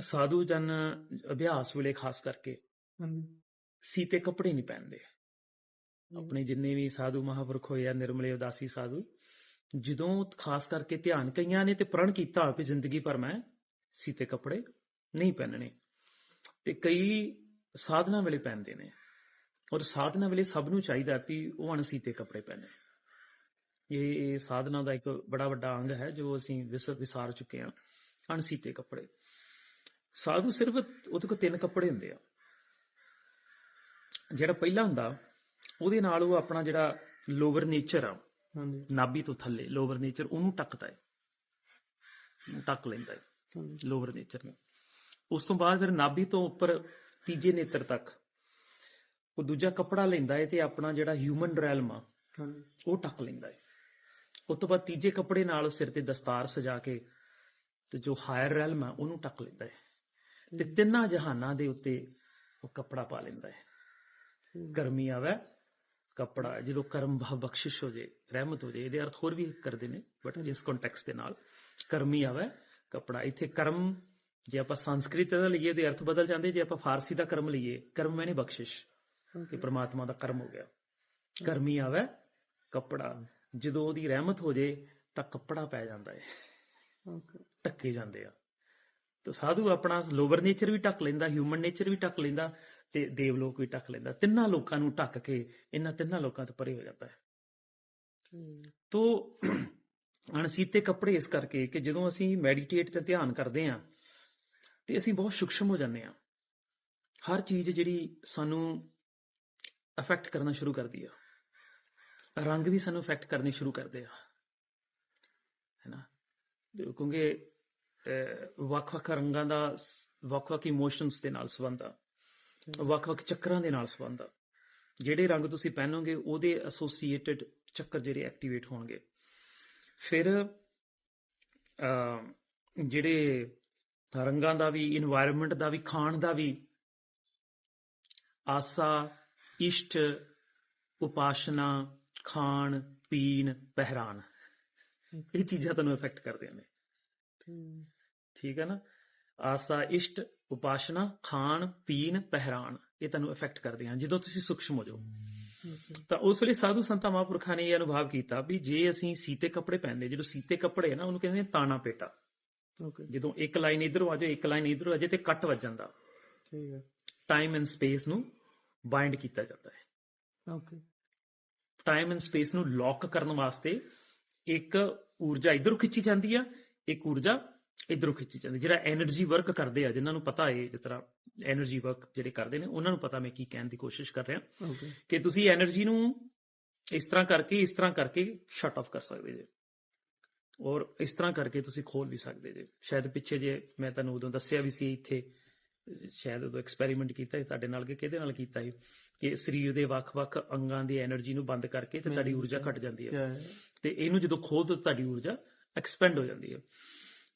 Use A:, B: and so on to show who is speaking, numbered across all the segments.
A: ਸਾਧੂ ਜਨ ਅਭਿਆਸ ਵੇਲੇ ਖਾਸ ਕਰਕੇ
B: ਹਾਂਜੀ।
A: ਸੀਤੇ ਕੱਪੜੇ ਨਹੀਂ ਪਹਿਨਦੇ। ਆਪਣੇ ਜਿੰਨੇ ਵੀ ਸਾਧੂ ਮਹਾਂਪੁਰਖ ਹੋਏ ਆ ਨਿਰਮਲੇ ਉਦਾਸੀ ਸਾਧੂ ਜਦੋਂ ਖਾਸ ਕਰਕੇ ਧਿਆਨ ਕਈਆਂ ਨੇ ਤੇ ਪ੍ਰਣ ਕੀਤਾ ਵੀ ਜ਼ਿੰਦਗੀ ਭਰ ਮੈਂ ਸੀਤੇ ਕੱਪੜੇ ਨਹੀਂ ਪਹਿਨਣੇ। ਤੇ ਕਈ ਸਾਧਨਾ ਵੇਲੇ ਪਹਿਨਦੇ ਨੇ। ਔਰ ਸਾਧਨਾ ਵੇਲੇ ਸਭ ਨੂੰ ਚਾਹੀਦਾ ਵੀ ਉਹ ਅਣਸੀਤੇ ਕੱਪੜੇ ਪਹਿਨੇ। ਇਹ ਇਹ ਸਾਧਨਾ ਦਾ ਇੱਕ ਬੜਾ ਵੱਡਾ ਅੰਗ ਹੈ ਜੋ ਅਸੀਂ ਵਿਸ ਵਿਸਾਰ ਚੁੱਕੇ ਹਾਂ ਅਣਸੀਤੇ ਕੱਪੜੇ। ਸਾਧੂ ਸਿਰਫ ਉਹਦੇ ਕੋਲ ਤਿੰਨ ਕੱਪੜੇ ਹੁੰਦੇ ਆ। ਜਿਹੜਾ ਪਹਿਲਾ ਹੁੰਦਾ ਉਹਦੇ ਨਾਲ ਉਹ ਆਪਣਾ ਜਿਹੜਾ ਲੋਵਰ ਨੇਚਰ ਆ
B: ਹਾਂਜੀ।
A: ਨਾਭੀ ਤੋਂ ਥੱਲੇ ਲੋਵਰ ਨੇਚਰ ਉਹਨੂੰ ਟੱਕਦਾ ਹੈ। ਟੱਕ ਲੈਂਦਾ ਹੈ ਲੋਵਰ ਨੇਚਰ ਨੂੰ। ਉਸ ਤੋਂ ਬਾਅਦ ਫਿਰ ਨਾਭੀ ਤੋਂ ਉੱਪਰ ਤੀਜੇ ਨੇਤਰ ਤੱਕ ਉਹ ਦੂਜਾ ਕੱਪੜਾ ਲੈਂਦਾ ਹੈ ਤੇ ਆਪਣਾ ਜਿਹੜਾ ਹਿਊਮਨ ਰੈਲਮ ਆ
B: ਹਾਂਜੀ।
A: ਉਹ ਟੱਕ ਲੈਂਦਾ ਹੈ। ਉਸ ਤੋਂ ਬਾਅਦ ਤੀਜੇ ਕੱਪੜੇ ਨਾਲ ਸਿਰ ਤੇ ਦਸਤਾਰ ਸਜਾ ਕੇ ਤੇ ਜੋ ਹਾਇਰ ਰੈਲਮ ਆ ਉਹਨੂੰ ਟੱਕ ਲੈਂਦਾ ਹੈ। ਤੇ ਤਿੰਨਾਂ ਜਹਾਨਾਂ ਦੇ ਉੱਤੇ ਉਹ ਕੱਪੜਾ ਪਾ ਲੈਂਦਾ ਹੈ। ਗਰਮੀ ਆਵੇ ਕੱਪੜਾ ਜਦੋਂ ਕਰਮ ਭਾਵ ਬਖਸ਼ਿਸ਼ ਹੋ ਜੇ ਰਹਿਮਤ ਹੋ ਜੇ ਇਹਦੇ ਅਰਥ ਹੋਰ ਵੀ ਕਰਦੇ ਨੇ ਬਟ ਇਸ ਕੰਟੈਕਸਟ ਦੇ ਨਾਲ। ਕਰਮੀ ਆਵੇ ਕੱਪੜਾ ਇੱਥੇ ਕਰਮ ਜੇ ਆਪਾਂ ਸੰਸਕ੍ਰਿਤ ਦਾ ਲਈਏ ਦੇ ਅਰਥ ਬਦਲ ਜਾਂਦੇ ਜੇ ਆਪਾਂ ਫਾਰਸੀ ਦਾ ਕਰਮ ਲਈਏ ਕਰਮ ਮੈਨੇ ਬਖਸ਼ਿਸ਼ ਕਿ ਪ੍ਰਮਾਤਮਾ ਦਾ ਕਰਮ ਹੋ ਗਿਆ। ਕਰਮੀ ਆਵੇ ਕੱਪੜਾ ਜਦੋਂ ਉਹਦੀ ਰਹਿਮਤ ਹੋ ਜੇ ਤਾਂ ਕੱਪੜਾ ਪੈ ਜਾਂਦਾ ਹੈ।
B: ਓਕੇ
A: ਟੱਕੇ ਜਾਂਦੇ ਆ। ਤਾਂ ਸਾਧੂ ਆਪਣਾ ਲੋਵਰ ਨੇਚਰ ਵੀ ਟੱਕ ਲੈਂਦਾ ਹਿਊਮਨ ਨੇਚਰ ਵੀ ਟੱਕ ਲੈਂਦਾ ਤੇ ਦੇਵਲੋਕ ਵੀ ਟੱਕ ਲੈਂਦਾ। ਤਿੰਨਾਂ ਲੋਕਾਂ ਨੂੰ ਟੱਕ ਕੇ ਇਹਨਾਂ ਤਿੰਨਾਂ ਲੋਕਾਂ ਤੋਂ ਪਰੇ ਹੋ ਜਾਂਦਾ ਹੈ। ਤੋ ਅਣਸੀਤੇ ਕੱਪੜੇ ਇਸ ਕਰਕੇ ਕਿ ਜਦੋਂ ਅਸੀਂ ਮੈਡੀਟੇਟ ਤੇ ਧਿਆਨ ਕਰਦੇ ਆ ਤੇ ਅਸੀਂ ਬਹੁਤ ਸੂਖਸ਼ਮ ਹੋ ਜਾਂਦੇ ਆ ਹਰ ਚੀਜ਼ ਜਿਹੜੀ ਸਾਨੂੰ ਅਫੈਕਟ ਕਰਨਾ ਸ਼ੁਰੂ ਕਰਦੀ ਆ। ਰੰਗ ਵੀ ਸਾਨੂੰ ਅਫੈਕਟ ਕਰਨੇ ਸ਼ੁਰੂ ਕਰਦੇ ਆ। ਹੈਨਾ ਕਿਉਂਕਿ ਵੱਖ-ਵੱਖ ਰੰਗਾਂ ਦਾ ਵੱਖ-ਵੱਖ ਇਮੋਸ਼ਨਸ ਦੇ ਨਾਲ ਸੰਬੰਧ ਆ। ਵੱਖ-ਵੱਖ ਚੱਕਰਾਂ ਦੇ ਨਾਲ ਸੰਬੰਧ ਆ। ਜਿਹੜੇ ਰੰਗ ਤੁਸੀਂ ਪਹਿਨੋਗੇ ਉਹਦੇ ਐਸੋਸੀਏਟਿਡ ਚੱਕਰ ਜਿਹੜੇ ਐਕਟੀਵੇਟ ਹੋਣਗੇ। ਫਿਰ ਜਿਹੜੇ ਰੰਗਾਂ ਦਾ ਵੀ এনवायरमेंट ਦਾ ਵੀ ਖਾਣ ਦਾ ਵੀ ਆਸਾ ਇਸ਼ਟ ਉਪਾਸ਼ਨਾ ਖਾਣ ਪੀਣ ਪਹਿਰਾਨ। ਇਹ ਚੀਜ਼ਾਂ ਤੁਹਾਨੂੰ ਇਫੈਕਟ ਕਰਦੀਆਂ ਨੇ। ਠੀਕ ਹੈ ਨਾ? ਆਸਾ ਇਸ਼ਟ ਉਪਾਸ਼ਨਾ ਖਾਣ ਪੀਣ ਪਹਿਰਾਨ ਇਹ ਤੁਹਾਨੂੰ ਇਫੈਕਟ ਕਰਦੇ ਹਨ। ਜਦੋਂ ਤੁਸੀਂ ਸੂਖਸ਼ਮ ਹੋ ਜਾਓ। ਤਾਂ ਉਸ ਵੇਲੇ ਸਾਧੂ ਸੰਤਾਂ ਮਹਾਂਪੁਰਖਾਂ ਨੇ ਇਹ ਅਨੁਭਵ ਕੀਤਾ ਵੀ ਜੇ ਅਸੀਂ ਸੀਤੇ ਕੱਪੜੇ ਪਹਿਨਦੇ ਜਦੋਂ ਸੀਤੇ ਕੱਪੜੇ ਆ ਨਾ ਉਹਨੂੰ ਕਹਿੰਦੇ ਨੇ ਤਾਣਾ ਪੇਟਾ।
B: ਓਕੇ
A: ਜਦੋਂ ਇੱਕ ਲਾਈਨ ਇਧਰੋਂ ਆ ਜਾਏ ਇੱਕ ਲਾਈਨ ਇਧਰੋਂ ਆ ਜਾਏ ਤੇ ਕੱਟ ਵੱਜ ਜਾਂਦਾ।
B: ਠੀਕ ਹੈ।
A: ਟਾਈਮ ਐਂਡ ਸਪੇਸ ਨੂੰ ਬਾਈਂਡ ਕੀਤਾ ਜਾਂਦਾ ਹੈ।
B: ਓਕੇ
A: ਟਾਈਮ ਐਂਡ ਸਪੇਸ ਨੂੰ ਲੌਕ ਕਰਨ ਵਾਸਤੇ ਇੱਕ ਊਰਜਾ ਇਧਰੋਂ ਖਿੱਚੀ ਜਾਂਦੀ ਆ ਇੱਕ ਊਰਜਾ ਇਧਰੋਂ ਖਿੱਚੀ ਜਾਂਦੀ। ਜਿਹੜਾ એનર્ਜੀ ਵਰਕ ਕਰਦੇ ਆ ਜਿਨ੍ਹਾਂ ਨੂੰ ਪਤਾ ਹੈ ਜਿਸ ਤਰ੍ਹਾਂ એનર્ਜੀ ਵਰਕ ਜਿਹੜੇ ਕਰਦੇ ਨੇ ਉਹਨਾਂ ਨੂੰ ਪਤਾ ਮੈਂ ਕੀ ਕਹਿਣ ਦੀ ਕੋਸ਼ਿਸ਼ ਕਰ ਰਿਹਾ। ਕਿ ਤੁਸੀਂ એનર્ਜੀ ਨੂੰ ਇਸ ਤਰ੍ਹਾਂ ਕਰਕੇ ਇਸ ਤਰ੍ਹਾਂ ਕਰਕੇ ਸ਼ਟ ਆਫ ਕਰ ਸਕਦੇ ਜੇ। ਔਰ ਇਸ ਤਰ੍ਹਾਂ ਕਰਕੇ ਤੁਸੀਂ ਖੋਲ ਵੀ ਸਕਦੇ ਜੇ। ਸ਼ਾਇਦ ਪਿੱਛੇ ਜੇ ਮੈਂ ਤੁਹਾਨੂੰ ਉਦੋਂ ਦੱਸਿਆ ਵੀ ਸੀ ਇੱਥੇ ਸ਼ਾਇਦ ਉਦੋਂ ਐਕਸਪੈਰੀਮੈਂਟ ਕੀਤਾ ਸੀ ਤੁਹਾਡੇ ਨਾਲ ਕਿ ਕਿਹਦੇ ਨਾਲ ਕੀਤਾ ਸੀ ਕਿ ਸਰੀਰ ਦੇ ਵੱਖ-ਵੱਖ ਅੰਗਾਂ ਦੀ એનર્ਜੀ ਨੂੰ ਬੰਦ ਕਰਕੇ ਤੇ ਤੁਹਾਡੀ ਊਰਜਾ ਘਟ ਜਾਂਦੀ ਹੈ। ਤੇ ਇਹਨੂੰ ਜਦੋਂ ਖੋਲਦੇ ਤੁਹਾਡੀ ਊਰਜਾ ਐਕਸਪੈਂਡ ਹੋ ਜਾਂਦੀ ਹੈ।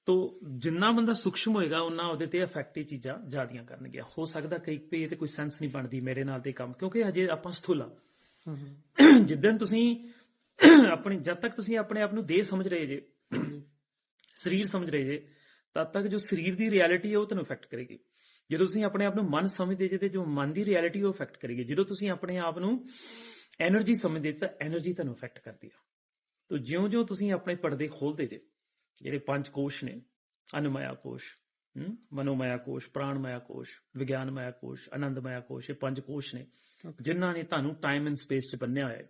A: ਤੋ ਜਿੰਨਾ ਬੰਦਾ ਸੂਖਸ਼ਮ ਹੋਏਗਾ ਉਹਨਾਂ ਉਹਦੇ ਤੇ ਇਫੈਕਟ ਇਹ ਚੀਜ਼ਾਂ ਜ਼ਿਆਦੀਆਂ ਕਰਨਗੀਆਂ। ਹੋ ਸਕਦਾ ਕਈ ਪੇ ਤੇ ਕੋਈ ਸੈਂਸ ਨਹੀਂ ਬਣਦੀ ਮੇਰੇ ਨਾਲ ਤੇ ਕੰਮ ਕਿਉਂਕਿ ਹਜੇ ਆਪਾਂ ਸਥੂਲ
B: ਆ।
A: ਜਿੱਦਣ ਤੁਸੀਂ ਆਪਣੀ ਜਦ ਤੱਕ ਤੁਸੀਂ ਆਪਣੇ ਆਪ ਨੂੰ ਦੇਹ ਸਮਝ ਰਹੇ ਜੇ ਸਰੀਰ ਸਮਝ ਰਹੇ ਜੇ ਤਦ ਤੱਕ ਜੋ ਸਰੀਰ ਦੀ ਰਿਐਲਿਟੀ ਹੈ ਉਹ ਤੁਹਾਨੂੰ ਇਫੈਕਟ ਕਰੇਗੀ। ਜਦੋਂ ਤੁਸੀਂ ਆਪਣੇ ਆਪ ਨੂੰ ਮਨ ਸਮਝਦੇ ਜੇ ਤੇ ਜੋ ਮਨ ਦੀ ਰਿਐਲਿਟੀ ਉਹ ਇਫੈਕਟ ਕਰੇਗੀ। ਜਦੋਂ ਤੁਸੀਂ ਆਪਣੇ ਆਪ ਨੂੰ એનર્ਜੀ ਸਮਝਦੇ ਤਾਂ એનર્ਜੀ ਤੁਹਾਨੂੰ ਇਫੈਕਟ ਕਰਦੀ ਆ। ਤੋ ਜਿਉਂ-ਜਿਉਂ ਤੁਸੀਂ ਆਪਣੇ ਪਰਦੇ ਖੋਲਦੇ ਜੇ ਜਿਹੜੇ ਪੰਜ ਕੋਸ਼ ਨੇ ਅਨਮਇਆ ਕੋਸ਼ ਹਮ, ਮਨੋਮਇਆ ਕੋਸ਼ ਪ੍ਰਾਣਮਇਆ ਕੋਸ਼ ਵਿਗਿਆਨਮਇਆ ਕੋਸ਼ ਆਨੰਦਮਇਆ ਕੋਸ਼ ਇਹ ਪੰਜ ਕੋਸ਼ ਨੇ ਜਿਨ੍ਹਾਂ ਨੇ ਤੁਹਾਨੂੰ ਟਾਈਮ ਐਂਡ ਸਪੇਸ 'ਚ ਬੰਨਿਆ ਹੋਇਆ ਹੈ।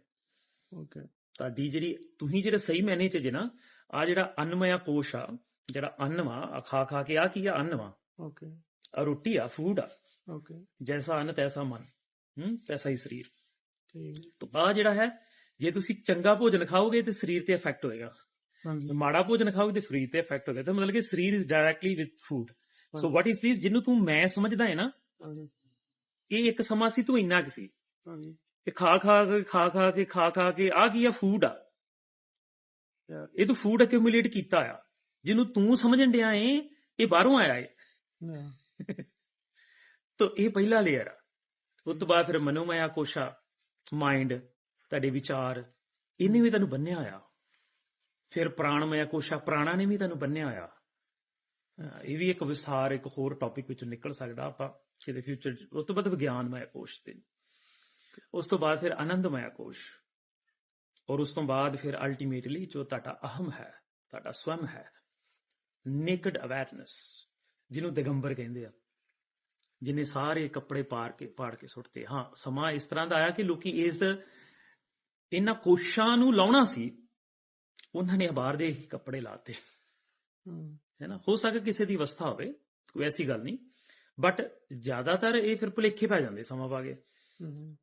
B: ਓਕੇ
A: ਤੁਹਾਡੀ ਜਿਹੜੀ ਤੁਸੀਂ ਜਿਹੜੇ ਸਹੀ ਮੈਨੇ ਚ ਜੇ ਨਾ ਆ ਜਿਹੜਾ ਅੰਨਮਇਆ ਕੋਸ਼ ਆ ਜਿਹੜਾ ਅੰਨ ਵਾ ਆਹ ਖਾ ਖਾ ਕੇ ਆ ਕੀ ਆ ਅੰਨ ਵਾ?
B: ਓਕੇ
A: ਆ ਰੋਟੀ ਆ ਫੂਡ ਆ।
B: ਓਕੇ
A: ਜੈਸਾ ਅੰਨ ਤੈਸਾ ਮਨ ਹੂੰ ਤੈਸਾ ਹੀ ਸਰੀਰ।
B: ਠੀਕ
A: ਤਾਂ ਆ ਜਿਹੜਾ ਹੈ ਜੇ ਤੁਸੀਂ ਚੰਗਾ ਭੋਜਨ ਖਾਓਗੇ ਤੇ ਸਰੀਰ ਤੇ ਇਫੈਕਟ ਹੋਏਗਾ। ਮਾੜਾ ਭੋਜਨ ਖਾਓਗੇ ਤੇ ਸਰੀਰ ਤੇ ਇਫੈਕਟ ਹੋਏਗਾ ਤਾਂ ਮਤਲਬ ਕਿ ਸਰੀਰ is directly with food so what is this ਜਿਹਨੂੰ ਤੂੰ ਮੈਂ ਸਮਝਦਾ ਹੈ ਨਾ ਇਹ ਇੱਕ ਸਮਾਂ ਸੀ ਤੂੰ ਇੰਨਾ ਕੁ ਸੀ।
B: ਹਾਂਜੀ।
A: ਇਹ ਖਾ ਖਾ ਕੇ ਖਾ ਖਾ ਕੇ ਖਾ ਖਾ ਕੇ ਆ ਕੀ ਆ ਫੂਡ ਆ? ਇਹ ਤੂੰ ਫੂਡ ਅਕਿਊਮੂਲੇਟ ਕੀਤਾ ਆ। ਜਿਹਨੂੰ ਤੂੰ ਸਮਝਣ ਡਿਆ ਏ ਇਹ ਬਾਹਰੋਂ ਆਇਆ ਏ। ਤੋ ਇਹ ਪਹਿਲਾ ਲੇਅਰ ਆ। ਉਸ ਤੋਂ ਬਾਅਦ ਫਿਰ ਮਨੋਮਇਆ ਕੋਸ਼ਾ ਮਾਈਂਡ ਤੁਹਾਡੇ ਵਿਚਾਰ ਇਹਨੇ ਵੀ ਤੁਹਾਨੂੰ ਬੰਨਿਆ ਹੋਇਆ। ਫਿਰ ਪ੍ਰਾਣਮਇਆ ਕੋਸ਼ਾ ਪ੍ਰਾਣਾ ਨੇ ਵੀ ਤੁਹਾਨੂੰ ਬੰਨਿਆ ਹੋਇਆ। ਇਹ ਵੀ ਇੱਕ ਵਿਸਥਾਰ ਇੱਕ ਹੋਰ ਟੌਪਿਕ ਵਿੱਚੋਂ ਨਿਕਲ ਸਕਦਾ ਆਪਾਂ ਕਿਤੇ ਫਿਊਚਰ ਉਸ ਤੋਂ ਬਾਅਦ ਵਿਗਿਆਨਮය ਕੋਸ਼ ਤੇ। ਉਸ ਤੋਂ ਬਾਅਦ ਫਿਰ ਆਨੰਦਮయ ਕੋਸ਼। ਔਰ ਉਸ ਤੋਂ ਬਾਅਦ ਫਿਰ ਅਲਟੀਮੇਟਲੀ ਜੋ ਤੁਹਾਡਾ ਅਹਮ ਹੈ, ਤੁਹਾਡਾ ਸਵਮ ਹੈ ਨੇਕਡ ਅਵੇਅਰਨੈਸ ਜਿਹਨੂੰ ਦਿਗੰਬਰ ਕਹਿੰਦੇ ਆ। ਜਿਨੇ ਸਾਰੇ ਕੱਪੜੇ ਪਾੜ ਕੇ ਪਾੜ ਕੇ ਸੁੱਟਦੇ ਹਾਂ, ਸਮਾਂ ਇਸ ਤਰ੍ਹਾਂ ਦਾ ਆਇਆ ਕਿ ਲੋਕੀ ਇਸ, ਇਹਨਾਂ ਕੋਸ਼ਾਂ ਨੂੰ ਲਾਉਣਾ ਸੀ ਉਹਨਾਂ ਨੇ ਬਾਹਰ ਦੇ ਕੱਪੜੇ ਲਾਤੇ ਹੈ। ਨਾ? ਹੋ ਸਕਦਾ ਕਿਸੇ ਦੀ ਅਵਸਥਾ ਹੋਵੇ ਕੋਈ ਐਸੀ ਗੱਲ ਨਹੀਂ। ਬਟ ਜ਼ਿਆਦਾਤਰ ਇਹ ਫਿਰ ਭੁਲੇਖੇ ਪੈ ਜਾਂਦੇ ਸਮਾਂ ਪਾ ਕੇ।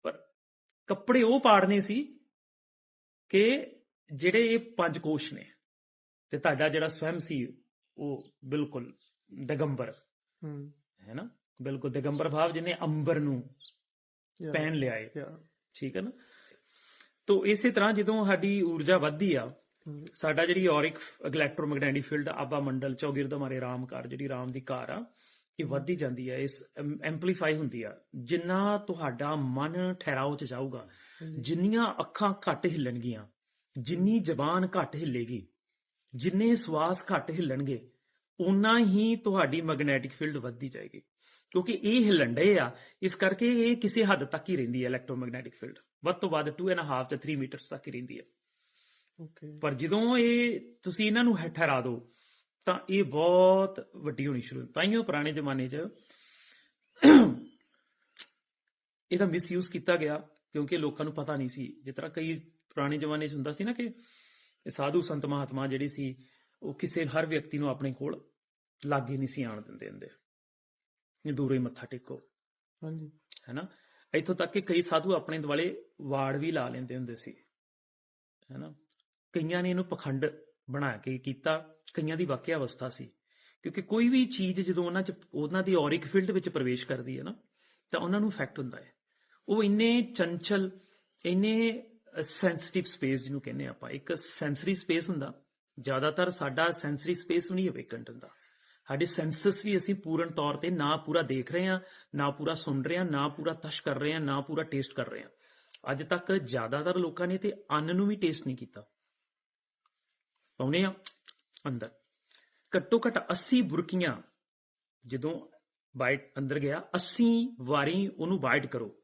A: ਪਰ ਕੱਪੜੇ ਉਹ ਪਾੜਨੇ ਸੀ ਕਿ ਜਿਹੜੇ ਇਹ ਪੰਜ ਕੋਸ਼ ਨੇ ਤੇ ਤੁਹਾਡਾ ਜਿਹੜਾ ਸਵੈਮ ਸੀ ਉਹ ਬਿਲਕੁਲ ਦਿਗੰਬਰ। ਹੈ। ਨਾ? ਬਿਲਕੁਲ ਦਿਗੰਬਰ ਭਾਵ ਜਿਹਨੇ ਅੰਬਰ ਨੂੰ ਪਹਿਨ ਲਿਆ ਏ।
B: yeah,
A: ਠੀਕ ਹੈ ਨਾ? ਤੋ ਇਸੇ ਤਰ੍ਹਾਂ ਜਦੋਂ ਸਾਡੀ ਊਰਜਾ ਵੱਧਦੀ ਆ ਸਾਡਾ ਜਿਹੜੀ ਔਰਿਕ ਇਲੈਕਟ੍ਰੋਮੈਗਨੈਟਿਕ ਫੀਲਡ ਆਬਾ ਮੰਡਲ ਚੌਗਿਰਦ ਮਾਰੇ ਰਾਮ ਕਾਰ ਜਿਹੜੀ ਰਾਮ ਦੀ ਕਾਰ ਆ ਇਹ ਵੱਧਦੀ ਜਾਂਦੀ ਹੈ ਇਸ ਐਂਪਲੀਫਾਈ ਹੁੰਦੀ ਆ। ਜਿੰਨਾ ਤੁਹਾਡਾ ਮਨ ਠਹਿਰਾਓ ਚ ਜਾਊਗਾ ਜਿੰਨੀਆਂ ਅੱਖਾਂ ਘੱਟ ਹਿੱਲਣਗੀਆਂ ਜਿੰਨੀ ਜ਼ਬਾਨ ਘੱਟ ਹਿੱਲੇਗੀ ਜਿੰਨੇ ਸਵਾਸ ਘੱਟ ਹਿੱਲਣਗੇ ਉਨਾ ਹੀ ਤੁਹਾਡੀ ਮੈਗਨੈਟਿਕ ਫੀਲਡ ਵੱਧਦੀ ਜਾਏਗੀ। ਕਿਉਂਕਿ ਇਹ ਹਿੱਲਣ ਡਏ ਆ ਇਸ ਕਰਕੇ ਇਹ ਕਿਸੇ ਹੱਦ ਤੱਕ ਹੀ ਰਹਿੰਦੀ ਹੈ ਇਲੈਕਟ੍ਰੋਮੈਗਨੈਟਿਕ ਫੀਲਡ ਵੱਧ ਤੋਂ ਵੱਧ 2.5 ਤੋਂ 3 ਮੀਟਰਸ ਤੱਕ ਹੀ ਰਹਿੰਦੀ ਹੈ ਪਰ ਜਦੋਂ ਇਹ ਤੁਸੀਂ ਇਹਨਾਂ ਨੂੰ ਠਹਿਰਾ ਦਿਓ ਤਾਂ ਇਹ ਬਹੁਤ ਵੱਡੀ ਹੋਣੀ ਸ਼ੁਰੂ ਤਾਈਓ ਪੁਰਾਣੇ ਜ਼ਮਾਨੇ 'ਚ ਇਹਦਾ ਮਿਸਯੂਜ਼ ਕੀਤਾ ਗਿਆ ਕਿਉਂਕਿ ਲੋਕਾਂ ਨੂੰ ਪਤਾ ਨਹੀਂ ਸੀ। ਜਿਸ ਤਰ੍ਹਾਂ ਕਈ ਪੁਰਾਣੇ ਜ਼ਮਾਨੇ 'ਚ ਹੁੰਦਾ ਸੀ ਨਾ ਕਿ ਸਾਧੂ ਸੰਤ ਮਹਾਤਮਾ ਜਿਹੜੇ ਸੀ ਉਹ ਕਿਸੇ ਹਰ ਵਿਅਕਤੀ ਨੂੰ ਆਪਣੇ ਕੋਲ ਲਾਗੇ ਨਹੀਂ ਸੀ ਆਣ ਦਿੰਦੇ ਹੁੰਦੇ। ਇਹ ਦੂਰੋਂ ਹੀ ਮੱਥਾ ਟੇਕੋ।
B: ਹਾਂਜੀ।
A: ਹੈਨਾ? ਇੱਥੋਂ ਤੱਕ ਕਿ ਕਈ ਸਾਧੂ ਆਪਣੇ ਦੁਆਲੇ ਵਾੜ ਵੀ ਲਾ ਲੈਂਦੇ ਹੁੰਦੇ ਸੀ। ਹੈਨਾ? ਕਈਆਂ ਨੇ ਇਹਨੂੰ ਪਖੰਡ ਬਣਾ ਕੇ ਕੀਤਾ, ਕਈਆਂ ਦੀ ਵਾਕਿਆ ਅਵਸਥਾ ਸੀ। ਕਿਉਂਕਿ ਕੋਈ ਵੀ ਚੀਜ਼ ਜਦੋਂ ਉਹਨਾਂ ਚ, ਉਹਨਾਂ ਦੀ ਔਰਿਕ ਫੀਲਡ ਵਿੱਚ ਪ੍ਰਵੇਸ਼ ਕਰਦੀ ਹੈ ਨਾ, ਤਾਂ ਉਹਨਾਂ ਨੂੰ ਇਫੈਕਟ ਹੁੰਦਾ ਹੈ। ਉਹ ਇੰਨੇ ਚੰਚਲ, ਇੰਨੇ ਸੈਂਸਿਟਿਵ ਸਪੇਸ ਜਿਹਨੂੰ ਕਹਿੰਦੇ ਆਪਾਂ, ਇੱਕ ਸੈਂਸਰੀ ਸਪੇਸ ਹੁੰਦਾ। ਜ਼ਿਆਦਾਤਰ ਸਾਡਾ ਸੈਂਸਰੀ ਸਪੇਸ ਵੀ ਨਹੀਂ ਅਵੇਕੈਂਟ ਹੁੰਦਾ। ਸਾਡੇ ਸੈਂਸਸ ਵੀ ਅਸੀਂ ਪੂਰਨ ਤੌਰ ਤੇ ਨਾ ਪੂਰਾ ਦੇਖ ਰਹੇ ਹਾਂ, ਨਾ ਪੂਰਾ ਸੁਣ ਰਹੇ ਹਾਂ, ਨਾ ਪੂਰਾ ਤਸ਼ ਕਰ ਰਹੇ ਹਾਂ, ਨਾ ਪੂਰਾ ਟੇਸਟ ਕਰ ਰਹੇ ਹਾਂ। ਅੱਜ ਤੱਕ ਜ਼ਿਆਦਾਤਰ ਲੋਕਾਂ ਨੇ ਤੇ ਅੰਨ ਨੂੰ ਵੀ ਟੇਸਟ ਨਹੀਂ ਕੀਤਾ। ਪਾਉਨੇ ਆ ਅੰਦਰ। ਘੱਟੋ ਘੱਟ 80 ਬੁਰਕੀਆਂ ਜਦੋਂ ਬਾਈਟ ਅੰਦਰ ਗਿਆ 80 ਵਾਰੀ ਉਹਨੂੰ ਬਾਈਟ ਕਰੋ,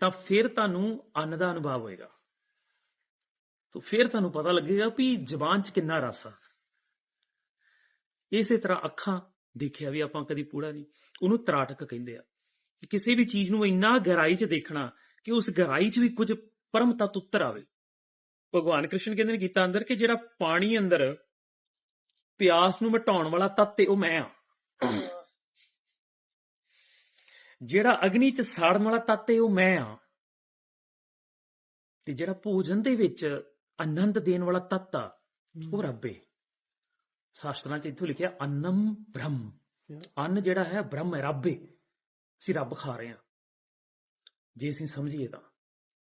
A: ਤਾਂ ਫਿਰ ਤੁਹਾਨੂੰ ਅੰਨ ਦਾ ਅਨੁਭਵ ਹੋਏਗਾ। ਤਾਂ ਫਿਰ ਤੁਹਾਨੂੰ ਪਤਾ ਲੱਗੇਗਾ ਵੀ ਜ਼ਬਾਨ 'ਚ ਕਿੰਨਾ ਰਸ ਆ। ਇਸੇ ਤਰ੍ਹਾਂ ਅੱਖਾਂ ਦੇਖਿਆ ਵੀ ਆਪਾਂ ਕਦੀ ਪੂੜਾ ਨਹੀਂ, ਉਹਨੂੰ ਤਰਾਟਕ ਕਹਿੰਦੇ ਆ। ਕਿਸੇ ਵੀ ਚੀਜ਼ ਨੂੰ ਇੰਨਾ ਗਹਿਰਾਈ 'ਚ ਦੇਖਣਾ ਕਿ ਉਸ ਗਹਿਰਾਈ 'ਚ ਵੀ ਕੁਝ ਪਰਮ ਤੱਤ ਉੱਤਰ ਆਵੇ। ਭਗਵਾਨ ਕ੍ਰਿਸ਼ਨ ਕਹਿੰਦੇ ਨੇ ਕੀਤਾ ਅੰਦਰ ਕਿ ਜਿਹੜਾ ਪਾਣੀ ਅੰਦਰ ਪਿਆਸ ਨੂੰ ਮਿਟਾਉਣ ਵਾਲਾ ਤੱਤ ਹੈ ਉਹ ਮੈਂ ਆ। ਜਿਹੜਾ ਅਗਨੀ 'ਚ ਸਾੜਨ ਵਾਲਾ ਤੱਤ ਹੈ ਉਹ ਮੈਂ ਆ। ਤੇ ਜਿਹੜਾ ਭੋਜਨ ਦੇ ਵਿੱਚ ਆਨੰਦ ਦੇਣ ਵਾਲਾ ਤੱਤ ਆ, ਉਹ ਰੱਬ ਹੈ ਸ਼ਾਸਤਰਾਂ 'ਚ ਇੱਥੋਂ ਲਿਖਿਆ ਅੰਨਮ ਬ੍ਰਹਮ। ਅੰਨ ਜਿਹੜਾ ਹੈ, ਬ੍ਰਹਮ ਹੈ, ਰੱਬ ਹੈ ਅਸੀਂ ਰੱਬ ਖਾ ਰਹੇ ਹਾਂ ਜੇ ਅਸੀਂ ਸਮਝੀਏ ਤਾਂ।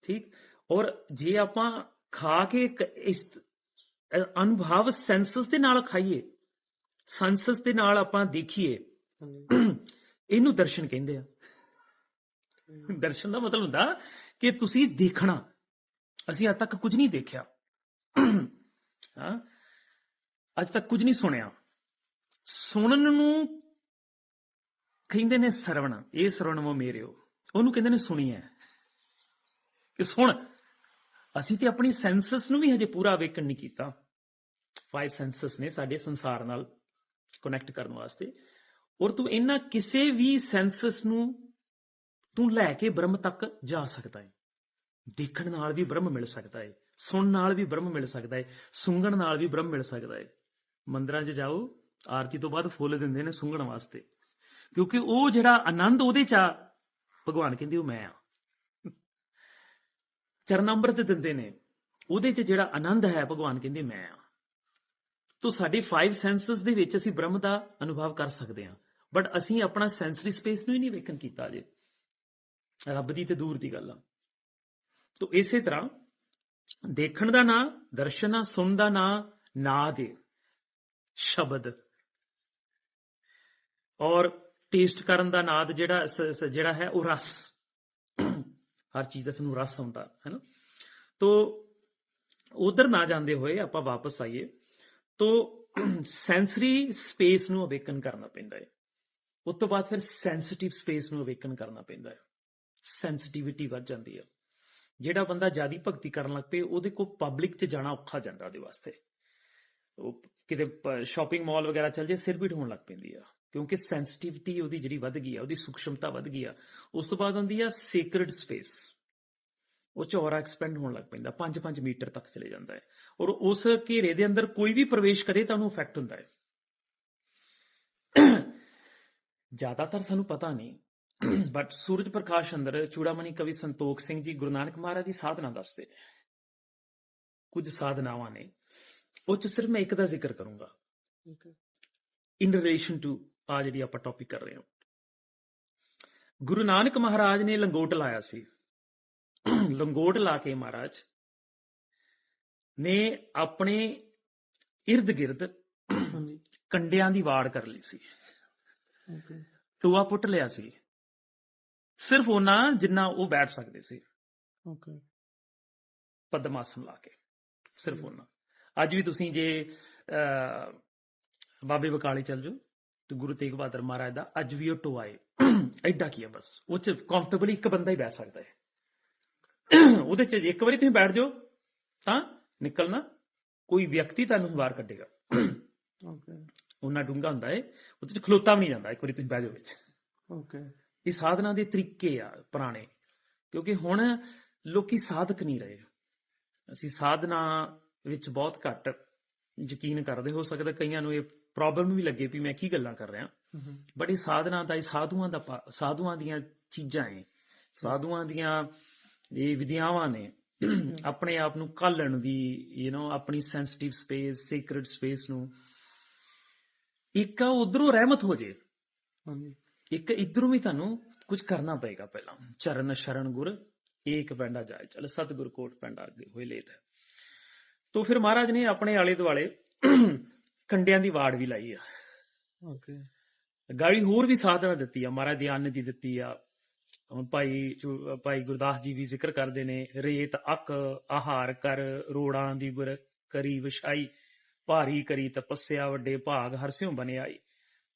A: ਠੀਕ? ਔਰ ਜੇ ਆਪਾਂ ਖਾ ਕੇ ਇਸ ਅਨੁਭਵ ਸੈਂਸਸ ਦੇ ਨਾਲ ਖਾਈਏ ਸੈਂਸਸ ਦੇ ਨਾਲ ਆਪਾਂ ਦੇਖੀਏ ਇਹਨੂੰ ਦਰਸ਼ਨ ਕਹਿੰਦੇ ਆ। ਦਰਸ਼ਨ ਦਾ ਮਤਲਬ ਹੁੰਦਾ ਕਿ ਤੁਸੀਂ ਦੇਖਣਾ। ਅਸੀਂ ਅੱਜ ਤੱਕ ਕੁਝ ਨਹੀਂ ਦੇਖਿਆ। ਹਾਂ। ਅੱਜ ਤੱਕ ਕੁਝ ਨਹੀਂ ਸੁਣਿਆ। ਸੁਣਨ ਨੂੰ ਕਹਿੰਦੇ ਨੇ ਸਰਵਣ। ਇਹ ਸਰਵਣਮੋ ਮੇਰਿਓ ਉਹਨੂੰ ਕਹਿੰਦੇ ਨੇ ਸੁਣੀਐ ਕਿ ਸੁਣ। ਅਸੀਂ ਤੇ ਆਪਣੀ ਸੈਂਸਸ ਨੂੰ ਵੀ ਹਜੇ ਪੂਰਾ ਅਵੇਕਨ ਨਹੀਂ ਕੀਤਾ। ਫਾਈਵ ਸੈਂਸਸ ਨੇ ਸਾਡੇ ਸੰਸਾਰ ਨਾਲ ਕਨੈਕਟ ਕਰਨ ਵਾਸਤੇ। ਔਰ ਤੂੰ ਇਹਨਾਂ ਕਿਸੇ ਵੀ ਸੈਂਸਸ ਨੂੰ ਤੂੰ ਲੈ ਕੇ ਬ੍ਰਹਮ ਤੱਕ ਜਾ ਸਕਦਾ ਹੈ ਦੇਖਣ ਨਾਲ ਵੀ ਬ੍ਰਹਮ ਮਿਲ ਸਕਦਾ ਹੈ ਸੁਣਨ ਨਾਲ ਵੀ ਬ੍ਰਹਮ ਮਿਲ ਸਕਦਾ ਹੈ ਸੁੰਘਣ ਨਾਲ ਵੀ ਬ੍ਰਹਮ ਮਿਲ ਸਕਦਾ ਹੈ ਮੰਦਰਾਂ 'ਚ ਜਾਓ, ਆਰਤੀ ਤੋਂ ਬਾਅਦ ਫੁੱਲ ਦਿੰਦੇ ਨੇ ਸੁੰਘਣ ਵਾਸਤੇ। ਕਿਉਂਕਿ ਉਹ ਜਿਹੜਾ ਆਨੰਦ ਉਹਦੇ 'ਚ ਆ, ਭਗਵਾਨ ਕਹਿੰਦੇ ਉਹ ਮੈਂ ਆ। ਚਰਨ ਅੰਮ੍ਰਿਤ ਦਿੰਦੇ ਨੇ। ਉਹਦੇ 'ਚ ਜਿਹੜਾ ਆਨੰਦ ਹੈ, ਭਗਵਾਨ ਕਹਿੰਦੇ, ਮੈਂ ਆ ਤੋ ਸਾਡੇ 5 ਸੈਂਸਸ ਦੇ ਵਿੱਚ ਅਸੀਂ ਬ੍ਰਹਮ ਦਾ ਅਨੁਭਵ ਕਰ ਸਕਦੇ ਹਾਂ। ਬਟ ਅਸੀਂ ਆਪਣਾ ਸੈਂਸਰੀ ਸਪੇਸ ਨੂੰ ਹੀ ਨਹੀਂ ਵੇਖਣ ਕੀਤਾ ਜੇ ਰੱਬ ਦੀ ਤੇ ਦੂਰ ਦੀ ਗੱਲ ਆ। ਤੋ ਇਸੇ ਤਰ੍ਹਾਂ ਦੇਖਣ ਦਾ ਨਾਂ, ਦਰਸ਼ਨ ਆ ਸੁਣਨ ਦਾ ਨਾਂ, ਨਾ ਦੇ। ਸ਼ਬਦ। ਔਰ ਟੇਸਟ ਕਰਨ ਦਾ ਨਾਦ ਜਿਹੜਾ ਜਿਹੜਾ ਹੈ, ਉਹ ਰਸ। ਹਰ ਚੀਜ਼ ਦਾ ਸਾਨੂੰ ਰਸ ਹੁੰਦਾ ਹੈ ਨਾ ਤੋ ਉਧਰ ਨਾ ਜਾਂਦੇ ਹੋਏ ਆਪਾਂ ਵਾਪਸ ਆਈਏ, ਤੋ ਸੈਂਸਰੀ ਸਪੇਸ ਨੂੰ ਅਵੇਕਨ ਕਰਨਾ ਪੈਂਦਾ ਹੈ ਉਸ ਤੋਂ ਬਾਅਦ ਫਿਰ ਸੈਂਸਿਟਿਵ ਸਪੇਸ ਨੂੰ ਅਵੇਕਨ ਕਰਨਾ ਪੈਂਦਾ ਹੈ ਸੈਂਸਿਟਿਵਿਟੀ ਵੱਧ ਜਾਂਦੀ ਹੈ ਜਿਹੜਾ ਬੰਦਾ ਜਿਆਦੀ ਭਗਤੀ ਕਰਨ ਲੱਗ ਪਏ, ਉਹਦੇ ਕੋਲ ਪਬਲਿਕ 'ਚ ਜਾਣਾ ਔਖਾ ਜਾਂਦਾ ਉਹਦੇ ਵਾਸਤੇ। ਉਹ ਕਿਤੇ ਸ਼ਾਪਿੰਗ ਮਾਲ ਵਗੈਰਾ ਚੱਲ ਜੇ ਸਿਰ ਪੀੜ ਹੋਣ ਲੱਗ ਪੈਂਦੀ ਆ। ਕਿਉਂਕਿ ਸੈਂਸਿਟਿਵਿਟੀ ਉਹਦੀ ਜਿਹੜੀ ਵੱਧ ਗਈ ਆ ਉਹਦੀ ਸੂਖਸ਼ਮਤਾ ਵੱਧ ਗਈ ਆ। ਉਸ ਤੋਂ ਬਾਅਦ ਆਉਂਦੀ ਆ ਸੇਕ੍ਰੇਡ ਸਪੇਸ ਉਹ ਚ ਔਰਾ ਐਕਸਪੈਂਡ ਹੋਣ ਲੱਗ ਪੈਂਦਾ 5-5 ਮੀਟਰ ਤੱਕ ਚਲੇ ਜਾਂਦਾ ਹੈ। ਔਰ ਉਸ ਘੇਰੇ ਦੇ ਅੰਦਰ ਕੋਈ ਵੀ ਪ੍ਰਵੇਸ਼ ਕਰੇ ਤਾਂ ਉਹਨੂੰ ਇਫੈਕਟ ਹੁੰਦਾ ਹੈ। ਜ਼ਿਆਦਾਤਰ ਸਾਨੂੰ ਪਤਾ ਨਹੀਂ ਬਟ ਸੂਰਜ ਪ੍ਰਕਾਸ਼ ਅੰਦਰ ਚੂੜਾਮਣੀ ਕਵੀ ਸੰਤੋਖ ਸਿੰਘ ਜੀ ਗੁਰੂ ਨਾਨਕ ਮਹਾਰਾਜ ਦੀ ਸਾਧਨਾ ਦੱਸਦੇ ਨੇ। ਕੁਝ ਸਾਧਨਾਵਾਂ ਨੇ। ਉਹ ਚ ਸਿਰਫ ਮੈਂ ਇੱਕ ਦਾ ਜ਼ਿਕਰ ਕਰੂੰਗਾ। ਇਨ ਰਿਲੇਸ਼ਨ ਟੂ ਆ ਜਿਹੜੀ ਆਪਾਂ ਟੌਪਿਕ ਕਰ ਰਹੇ ਹਾਂ। ਗੁਰੂ ਨਾਨਕ ਮਹਾਰਾਜ ਨੇ ਲੰਗੋਟ ਲਾਇਆ ਸੀ। ਲੰਗੋਟ ਲਾ ਕੇ ਮਹਾਰਾਜ ਨੇ ਆਪਣੇ ird
B: ਹਾਂਜੀ।
A: ਕੰਡਿਆਂ ਦੀ ਵਾੜ ਕਰ ਲਈ ਸੀ।
B: ਓਕੇ
A: ਟੋਆ ਪੁੱਟ ਲਿਆ ਸੀ। ਸਿਰਫ ਉਹਨਾਂ ਜਿੰਨਾ ਉਹ ਬੈਠ ਸਕਦੇ ਸੀ।
B: ਓਕੇ
A: ਪਦਮਾਸਨ ਲਾ ਕੇ। ਸਿਰਫ ਉਹਨਾਂ। ਅੱਜ ਵੀ ਤੁਸੀਂ ਜੇ ਬਾਬੇ ਬਕਾਲੇ ਚੱਲ ਜਾਓ। ਤੇ ਗੁਰੂ ਤੇਗ ਬਹਾਦਰ ਮਹਾਰਾਜ ਦਾ ਅੱਜ ਵੀ ਉਹ ਟੋਆ ਹੈ ਐਡਾ ਕੀ ਹੈ ਬਸ। ਉਹ ਚ ਕੰਫਰਟੇਬਲੀ ਇੱਕ ਬੰਦਾ ਹੀ ਬੈਠ ਸਕਦਾ ਹੈ ਉਹਦੇ ਚ ਇੱਕ ਵਾਰੀ ਤੁਸੀਂ ਬੈਠ ਜਾਓ ਤਾਂ ਨਿਕਲਣਾ ਕੋਈ ਵਿਅਕਤੀ ਤੁਹਾਨੂੰ ਬਾਹਰ ਕੱਢੇਗਾ।
B: ਓਕੇ
A: ਉਹਨਾਂ ਡੂੰਗਾ ਹੁੰਦਾ ਹੈ ਉਹਦੇ ਚ ਖਲੋਤਾ ਵੀ ਨਹੀਂ ਜਾਂਦਾ ਇੱਕ ਵਾਰੀ ਤੁਸੀਂ ਬਹਿ ਜਾਓ ਵਿੱਚ।
B: ਓਕੇ
A: ਇਹ ਸਾਧਨਾ ਦੇ ਤਰੀਕੇ ਆ ਪੁਰਾਣੇ ਕਿਉਂਕਿ ਹੁਣ ਲੋਕੀ ਸਾਧਕ ਨਹੀਂ ਰਹੇ। ਅਸੀਂ ਸਾਧਨਾ ਵਿੱਚ ਬਹੁਤ ਘੱਟ ਯਕੀਨ ਕਰਦੇ ਹੋ ਸਕਦਾ ਕਈਆਂ ਨੂੰ ਇਹ ਪ੍ਰੋਬਲਮ ਵੀ ਲੱਗੇ ਵੀ ਮੈਂ ਕੀ ਗੱਲਾਂ ਕਰ ਰਿਹਾ। ਬਟ ਇਹ ਸਾਧਨਾ ਦਾ ਇਹ ਸਾਧੂਆਂ ਦਾ ਸਾਧੂਆਂ ਦੀਆਂ ਚੀਜ਼ਾਂ ਹੈ ਸਾਧੂਆਂ ਦੀਆਂ ਇਹ ਵਿਧਿਆਵਾਂ ਨੇ। ਆਪਣੇ ਆਪ ਨੂੰ ਕਾਲਣ ਦੀ ਯੂ نو ਆਪਣੀ ਸੈਂਸਿਟਿਵ ਸਪੇਸ ਸੀਕ੍ਰੀਟ ਸਪੇਸ ਨੂੰ। ਇੱਕ ਉਧਰੋਂ ਰਹਿਮਤ ਹੋ ਜੇ।
B: ਹਾਂਜੀ।
A: ਇੱਕ ਇਧਰੋਂ ਵੀ ਤੁਹਾਨੂੰ ਕੁਝ ਕਰਨਾ ਪਏਗਾ ਪਹਿਲਾਂ। ਚਰਨ ਸ਼ਰਨ ਗੁਰ ਏਕ ਪੈਂਡਾ ਜਾਏ। ਚਲ ਸਤਿਗੁਰ ਕੋਟ ਪੈਂਡਾ ਅੱਗੇ ਹੋਏ ਲੇਤ ਹੈ ਤੋ ਫਿਰ ਮਹਾਰਾਜ ਨੇ ਆਪਣੇ ਆਲੇ ਦੁਆਲੇ ਕੰਡਿਆਂ ਦੀ ਵਾੜ ਵੀ ਲਾਈ ਆ।
B: ਓਕੇ
A: ਗਾੜੀ ਹੋਰ ਵੀ ਸਾਧਨਾ ਦਿੱਤੀ ਆ ਮਹਾਰਾਜ ਅੰਨ ਦੀ ਦਿੱਤੀ ਆ। ਹੁਣ ਭਾਈ ਭਾਈ ਗੁਰਦਾਸ ਜੀ ਵੀ ਜ਼ਿਕਰ ਕਰਦੇ ਨੇ ਰੇਤ ਅਕ ਆਹਾਰ ਕਰ ਰੋੜਾਂ ਦੀ ਗੁਰ ਕਰੀ ਵਿਛਾਈ ਭਾਰੀ ਕਰੀ ਤਪੱਸਿਆ ਵੱਡੇ ਭਾਗ ਹਰਸਿਓ ਬਨਿਆਈ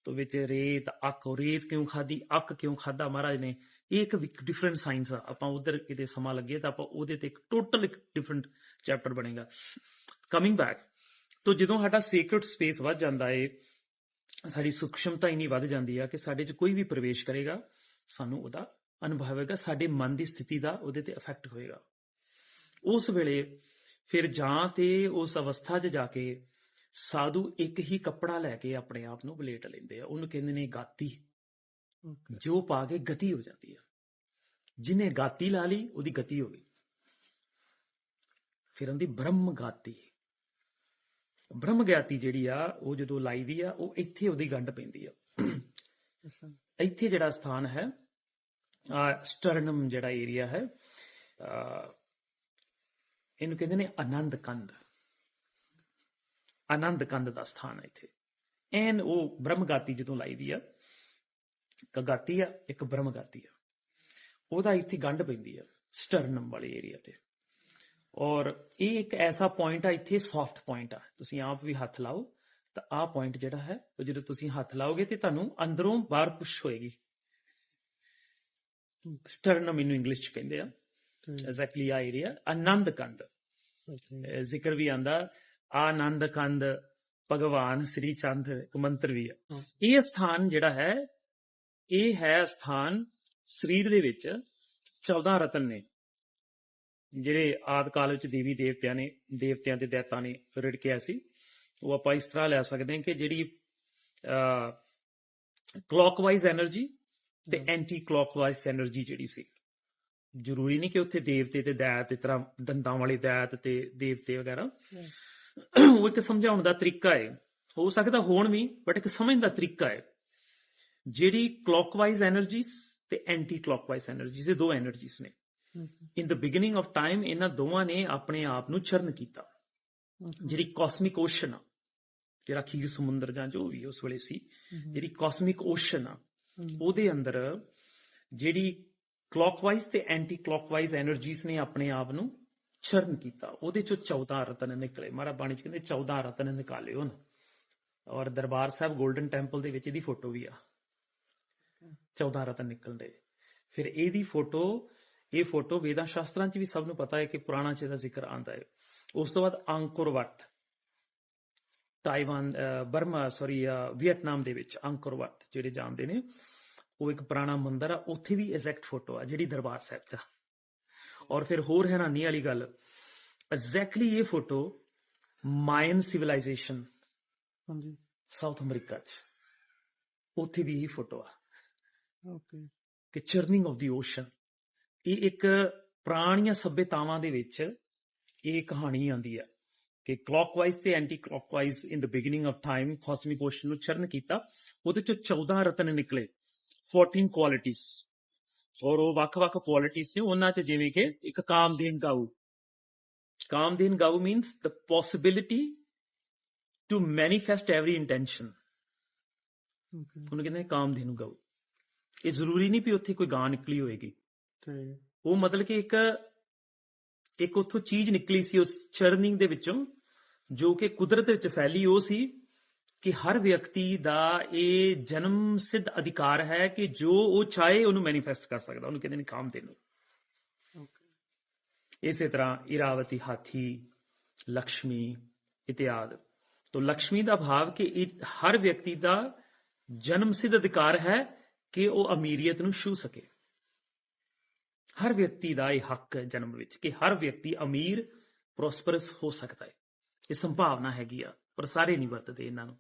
A: ਤੋ ਵਿੱਚ ਰੇਤ ਅਕ ਰੇਤ ਕਿਉਂ ਖਾਦੀ ਅਕ ਕਿਉਂ ਖਾਦਾ ਮਹਾਰਾਜ ਨੇ ਇਹ ਇੱਕ ਡਿਫਰੈਂਟ ਸਾਇੰਸ ਆ। ਆਪਾਂ ਉਧਰ ਕਿਤੇ ਸਮਾਂ ਲੱਗੇ ਤਾਂ ਆਪਾਂ ਉਹਦੇ ਤੇ ਇੱਕ ਟੋਟਲ ਇੱਕ ਡਿਫਰੈਂਟ ਚੈਪਟਰ ਬਣੇਗਾ। ਕਮਿੰਗ ਬੈਕ ਤੋ ਜਦੋਂ ਸਾਡਾ ਸੀਕ੍ਰੀਟ ਸਪੇਸ ਵੱਧ ਜਾਂਦਾ ਏ ਸਾਡੀ ਸੂਖਸ਼ਮਤਾ ਇੰਨੀ ਵੱਧ ਜਾਂਦੀ ਆ ਕਿ ਸਾਡੇ 'ਚ ਕੋਈ ਵੀ ਪ੍ਰਵੇਸ਼ ਕਰੇਗਾ ਸਾਨੂੰ ਉਹਦਾ ਅਨੁਭਵ ਹੋਵੇਗਾ ਸਾਡੇ ਮਨ ਦੀ ਸਥਿਤੀ ਦਾ ਉਹਦੇ ਤੇ ਇਫੈਕਟ ਹੋਏਗਾ। ਉਸ ਵੇਲੇ ਫਿਰ ਜਾਂ ਤੇ ਉਸ ਅਵਸਥਾ 'ਚ ਜਾ ਕੇ ਸਾਧੂ ਇੱਕ ਹੀ ਕੱਪੜਾ ਲੈ ਕੇ ਆਪਣੇ ਆਪ ਨੂੰ ਬਲੇਟ ਲੈਂਦੇ ਆ ਉਹਨੂੰ ਕਹਿੰਦੇ ਨੇ ਗਾਤੀ। ਜੋ ਪਾ ਕੇ ਗਤੀ ਹੋ ਜਾਂਦੀ ਆ। ਜਿਹਨੇ ਗਾਤੀ ਲਾ ਲਈ ਉਹਦੀ ਗਤੀ ਹੋ ਗਈ। ਫਿਰ ਉਹਦੀ ਬ੍ਰਹਮ ਗਾਤੀ। ਬ੍ਰਹਮ ਗਿਆਤੀ ਜਿਹੜੀ ਆ ਉਹ ਜਦੋਂ ਲਾਈਦੀ ਆ ਉਹ ਇੱਥੇ ਉਹਦੀ ਗੰਢ ਪੈਂਦੀ ਆ।
B: ਅੱਛਾ।
A: ਇੱਥੇ ਜਿਹੜਾ ਸਥਾਨ ਹੈ ਸਟਰਨਮ ਜਿਹੜਾ ਏਰੀਆ ਹੈ ਇਹਨੂੰ ਕਹਿੰਦੇ ਨੇ ਆਨੰਦ ਕੰਦ ਆਨੰਦ ਕੰਦ ਦਾ ਸਥਾਨ ਹੈ ਇੱਥੇ। ਐਨ ਉਹ ਬ੍ਰਹਮਗਾਤੀ ਜਦੋਂ ਲਾਈਦੀ ਆ ਇੱਕ ਗਾਤੀ ਆ ਇੱਕ ਬ੍ਰਹਮਗਾਤੀ ਆ। ਉਹਦਾ ਇੱਥੇ ਗੰਢ ਪੈਂਦੀ ਆ ਸਟਰਨਮ ਵਾਲੇ ਏਰੀਆ ਤੇ। ਔਰ ਇਹ ਇੱਕ ਐਸਾ ਪੁਆਇੰਟ ਆ ਇੱਥੇ ਸੌਫਟ ਪੁਆਇੰਟ ਆ। ਤੁਸੀਂ ਆਪ ਵੀ ਹੱਥ ਲਾਓ ਤਾਂ ਆਹ ਪੁਆਇੰਟ ਜਿਹੜਾ ਹੈ ਉਹ ਜਦੋਂ ਤੁਸੀਂ ਹੱਥ ਲਾਓਗੇ ਤੇ ਤੁਹਾਨੂੰ ਅੰਦਰੋਂ ਬਾਹਰ ਪੁਸ਼ ਹੋਏਗੀ। ਸਟਰਨਮ ਇਹਨੂੰ ਇੰਗਲਿਸ਼ ਚ ਕਹਿੰਦੇ ਆ। ਐਗਜ਼ੈਕਟਲੀ ਆ ਏਰੀਆ ਆਨੰਦ ਕੰਦ ਜ਼ਿਕਰ ਵੀ ਆਂਦਾ ਆਨੰਦ ਕੰਦ ਭਗਵਾਨ ਸ੍ਰੀ ਚੰਦ ਇੱਕ ਮੰਤਰ ਵੀ ਆ। ਇਹ ਸਥਾਨ ਜਿਹੜਾ ਹੈ ਇਹ ਹੈ ਸਥਾਨ ਸਰੀਰ ਦੇ ਵਿੱਚ 14 ਰਤਨ ਨੇ। ਜਿਹੜੇ ਆਦ ਕਾਲ ਵਿੱਚ ਦੇਵੀ ਦੇਵਤਿਆਂ ਨੇ ਦੇਵਤਿਆਂ ਦੇ ਦੈਤਾਂ ਨੇ ਰਿੜਕਿਆ ਸੀ ਉਹ ਆਪਾਂ ਇਸ ਤਰ੍ਹਾਂ ਲੈ ਸਕਦੇ ਹਾਂ ਕਿ ਜਿਹੜੀ ਕਲੋਕਵਾਈਜ਼ એનર્ਜੀ ਤੇ ਐਂਟੀ ਕਲੌਕਵਾਈਜ਼ એનર્ਜੀ ਜਿਹੜੀ ਸੀ। ਜ਼ਰੂਰੀ ਨਹੀਂ ਕਿ ਉੱਥੇ ਦੇਵਤੇ ਤੇ ਦੈਤ ਇਸ ਤਰ੍ਹਾਂ ਦੰਦਾਂ ਵਾਲੇ ਦੈਤ ਤੇ ਦੇਵਤੇ ਵਗੈਰਾ। ਉਹ ਇੱਕ ਸਮਝਾਉਣ ਦਾ ਤਰੀਕਾ ਹੈ ਹੋ ਸਕਦਾ ਹੋਣ ਵੀ ਬਟ ਇੱਕ ਸਮਝਣ ਦਾ ਤਰੀਕਾ ਹੈ ਜਿਹੜੀ ਕਲੋਕਵਾਈਜ਼ એનર્ਜੀਸ ਤੇ ਐਂਟੀ ਕਲੋਕਵਾਈਜ਼ એનર્ਜੀ ਇਹ ਦੋ એનર્ਜੀਸ ਨੇ। In the beginning of time ਇਹਨਾਂ ਦੋਵਾਂ ਨੇ ਆਪਣੇ ਆਪ ਨੂੰ ਚਰਨ ਕੀਤਾ। ਜਿਹੜੀ ਕਾਸਮਿਕ ਓਸ਼ਨ ਆ ਜਿਹੜਾ ਖੀਰ ਸਮੁੰਦਰ ਜਾਂ ਜੋ ਵੀ ਉਸ ਵੇਲੇ ਸੀ mm-hmm। ਜਿਹੜੀ ਕਾਸਮਿਕ ਓਸ਼ਨ ਆ mm-hmm। ਉਹਦੇ ਅੰਦਰ ਜਿਹੜੀ ਕਲਾਕਵਾਈਜ਼ ਤੇ ਐਂਟੀ ਕਲਾਕਵਾਈਜ਼ એનર્ਜੀਜ਼ ਨੇ ਆਪਣੇ ਆਪ ਨੂੰ ਚਰਨ ਕੀਤਾ। ਉਹਦੇ ਚੋਂ 14 ਰਤਨ ਨਿਕਲੇ। ਮਹਾਰਾ ਬਾਣੀ ਚ ਕਹਿੰਦੇ 14 ਰਤਨ ਨਿਕਾਲੇ ਉਹਨ ਔਰ ਦਰਬਾਰ ਸਾਹਿਬ 골ਡਨ ਟੈਂਪਲ ਦੇ ਵਿੱਚ ਇਹਦੀ ਫੋਟੋ ਵੀ ਆ। 14 ਰਤਨ ਨਿਕਲਦੇ। ਫਿਰ ਇਹਦੀ ਫੋਟੋ ਇਹ ਫੋਟੋ ਵੇਦਾਂ ਸ਼ਾਸਤਰਾਂ 'ਚ ਵੀ ਸਭ ਨੂੰ ਪਤਾ ਹੈ ਕਿ ਪੁਰਾਣਾ ਚ ਇਹਦਾ ਜ਼ਿਕਰ ਆਂਦਾ ਹੈ। ਉਸ ਤੋਂ ਬਾਅਦ ਅੰਕੁਰ ਵਤ ਤਾਈਵਾਨ ਬਰਮਾ ਸੌਰੀ ਵੀਅਤਨਾਮ ਦੇ ਵਿੱਚ ਅੰਕੁਰ ਵਤ ਜਿਹੜੇ ਜਾਣਦੇ ਨੇ ਉਹ ਇੱਕ ਪੁਰਾਣਾ ਮੰਦਿਰ ਆ ਉੱਥੇ ਵੀ ਐਗਜ਼ੈਕਟ ਫੋਟੋ ਆ ਜਿਹੜੀ ਦਰਬਾਰ ਸਾਹਿਬ 'ਚ ਔਰ ਫਿਰ ਹੋਰ ਹੈਰਾਨੀ ਵਾਲੀ ਗੱਲ ਐਗਜ਼ੈਕਟਲੀ ਇਹ ਫੋਟੋ ਮਾਇਨ ਸਿਵਲਾਈਜੇਸ਼ਨ
B: ਹਾਂਜੀ।
A: ਸਾਊਥ ਅਮਰੀਕਾ 'ਚ। ਉੱਥੇ ਵੀ ਇਹ ਫੋਟੋ ਆ।
B: ਓਕੇ
A: ਕਿ ਚਰਨਿੰਗ ਆਫ ਦੀ ਓਸ਼ਨ ਇਹ ਇੱਕ ਪੁਰਾਣੀਆਂ ਸਭਿਅਤਾਵਾਂ ਦੇ ਵਿੱਚ ਇਹ ਕਹਾਣੀ ਆਂਦੀ ਹੈ ਕਿ ਕਲੌਕਵਾਈਜ਼ ਤੇ anti clockwise in the beginning of time cosmic ocean ਨੂੰ ਚਰਨ ਕੀਤਾ ਉਹਦੇ ਚੋਂ 14 ਰਤਨ ਨਿਕਲੇ 14 ਕੁਆਲਿਟੀਜ਼ ਔਰ ਉਹ ਵੱਖ-ਵੱਖ ਕੁਆਲਿਟੀਜ਼ ਸੀ ਉਹਨਾਂ ਚ ਜਿਵੇਂ ਕਿ ਇੱਕ ਕਾਮਦੇਨ ਗਾਊ। Kamdhenu ਗਾਊ means the possibility to manifest every intention ਉਹਨੂੰ ਕਹਿੰਦੇ ਨੇ ਕਾਮਧੇਨੂ ਗਊ। ਇਹ ਜ਼ਰੂਰੀ ਨਹੀਂ ਵੀ ਉੱਥੇ ਕੋਈ ਗਾਂ ਨਿਕਲੀ ਹੋਏਗੀ। ਉਹ ਮਤਲਬ ਕਿ ਇੱਕ ਇੱਕ ਉਥੋਂ ਚੀਜ਼ ਨਿਕਲੀ ਸੀ ਉਸ ਚਰਨਿੰਗ ਦੇ ਵਿੱਚੋਂ ਜੋ ਕਿ ਕੁਦਰਤ ਵਿੱਚ ਫੈਲੀ ਉਹ ਸੀ ਕਿ ਹਰ ਵਿਅਕਤੀ ਦਾ ਇਹ ਜਨਮ ਸਿੱਧ ਅਧਿਕਾਰ ਹੈ ਕਿ ਜੋ ਉਹ ਚਾਹੇ ਉਹਨੂੰ ਮੈਨੀਫੈਸਟ ਕਰ ਸਕਦਾ ਉਹਨੂੰ ਕਹਿੰਦੇ ਨੇ ਕਾਮ
B: ਦੇ ਨੂੰ
A: ਇਸੇ ਤਰ੍ਹਾਂ ਇਰਾਵਤੀ ਹਾਥੀ ਲక్ష్ਮੀ ਇਤਿਆਦ ਤੋਂ ਲక్ష్ਮੀ ਦਾ ਭਾਵ ਕਿ ਹਰ ਵਿਅਕਤੀ ਦਾ ਜਨਮ ਸਿੱਧ ਅਧਿਕਾਰ ਹੈ ਕਿ ਉਹ ਅਮੀਰੀਅਤ ਨੂੰ ਛੂ ਸਕੇ। ਹਰ ਵਿਅਕਤੀ ਦਾ ਇਹ ਹੱਕ ਹੈ ਜਨਮ ਵਿੱਚ ਕਿ ਹਰ ਵਿਅਕਤੀ ਅਮੀਰ ਪ੍ਰੋਸਪਰਸ ਹੋ ਸਕਦਾ ਹੈ। ਇਹ ਸੰਭਾਵਨਾ ਹੈਗੀ ਆ ਪਰ ਸਾਰੇ ਨਹੀਂ ਵਰਤਦੇ ਇਹਨਾਂ ਨੂੰ।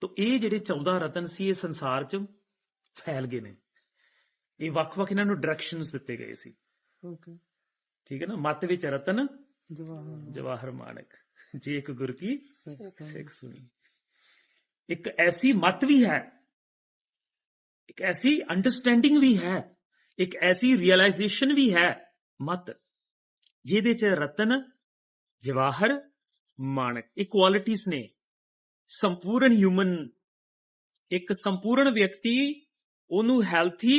A: ਤੋਂ ਇਹ ਜਿਹੜੇ 14 ਰਤਨ ਸੀ ਇਹ ਸੰਸਾਰ 'ਚ ਫੈਲ ਗਏ ਨੇ। ਇਹ ਵੱਖ-ਵੱਖ ਇਹਨਾਂ ਨੂੰ ਡਾਇਰੈਕਸ਼ਨਸ ਦਿੱਤੇ ਗਏ ਸੀ।
B: ਓਕੇ
A: ਠੀਕ ਹੈ ਨਾ? ਮੱਤ ਵਿੱਚ ਰਤਨ
B: ਜਵਾਹਰ
A: ਮਾਨਕ। ਜੇ ਇੱਕ ਗੁਰ ਕੀ
B: ਸਿੱਖ
A: ਸੁਣੀ। ਇੱਕ ਐਸੀ ਮਤ ਵੀ ਹੈ ਇੱਕ ਐਸੀ ਅੰਡਰਸਟੈਂਡਿੰਗ ਵੀ ਹੈ ਇੱਕ ਐਸੀ ਰਿਅਲਾਈਜੇਸ਼ਨ ਵੀ ਹੈ ਮਤ ਜਿਹਦੇ ਚ ਰਤਨ ਜਵਾਹਰ ਮਾਨਕ ਇਹ ਕੁਆਲਿਟੀਆਂ ਨੇ। ਸੰਪੂਰਨ ਹਿਊਮਨ ਇੱਕ ਸੰਪੂਰਨ ਵਿਅਕਤੀ ਉਹਨੂੰ ਹੈਲਥੀ